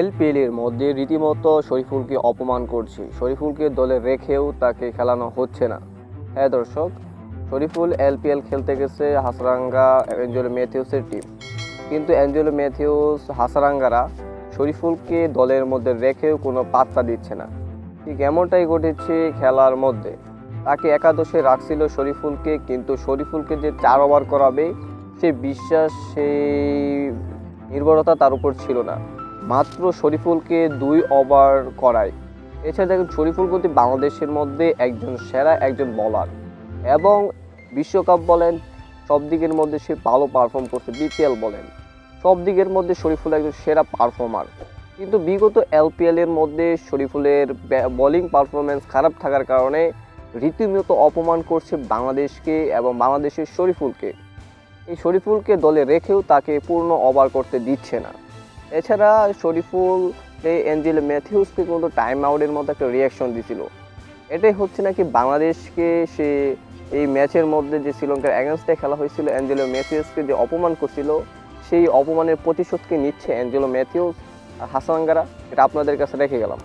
এলপিএলের মধ্যে রীতিমতো শরীফুলকে অপমান করছে। শরীফুলকে দলে রেখেও তাকে খেলানো হচ্ছে না। হ্যাঁ দর্শক, শরীফুল এলপিএল খেলতে গেছে হাসরাঙ্গা অ্যাঞ্জেলো ম্যাথিউসের টিম কিন্তু অ্যাঞ্জেলো ম্যাথিউস, হাসারাঙ্গারা শরীফুলকে দলের মধ্যে রেখেও কোনো পাত্তা দিচ্ছে না। ঠিক এমনটাই ঘটেছে খেলার মধ্যে। তাকে একাদশে রাখছিল শরীফুলকে, কিন্তু শরীফুলকে যে চার ওভার করাবে, সে বিশ্বাস, সেই নির্ভরতা তার উপর ছিল না। মাত্র শরীফুলকে দুই ওভার করায়। এছাড়া দেখুন, শরীফুল কিন্তু বাংলাদেশের মধ্যে একজন সেরা, একজন বলার এবং বিশ্বকাপ বলেন, সব দিকের মধ্যে সে ভালো পারফর্ম করছে বিপিএল বলেন। সব দিকের মধ্যে শরীফুল একজন সেরা পারফর্মার কিন্তু বিগত এলপিএল এর মধ্যে শরীফুলের বোলিং পারফরমেন্স খারাপ থাকার কারণে রীতিমতো অপমান করছে বাংলাদেশকে এবং বাংলাদেশের শরীফুলকে। এই শরীফুলকে দলে রেখেও তাকে পূর্ণ ওভার করতে দিচ্ছে না। এছাড়া শরীফুল, এই এঞ্জেল ম্যাথিউসকে কিন্তু টাইম আউটের মতো একটা রিয়াকশন দিছিল। এটাই হচ্ছে নাকি বাংলাদেশকে সে এই ম্যাচের মধ্যে যে শ্রীলঙ্কার অ্যাগেনস্টে খেলা হয়েছিল অ্যাঞ্জেলো ম্যাথিউসকে যে অপমান করছিল, সেই অপমানের প্রতিশোধকে নিচ্ছে অ্যাঞ্জেলো ম্যাথিউস। আর হাসানাঙ্গারা এটা আপনাদের কাছে রেখে গেলাম।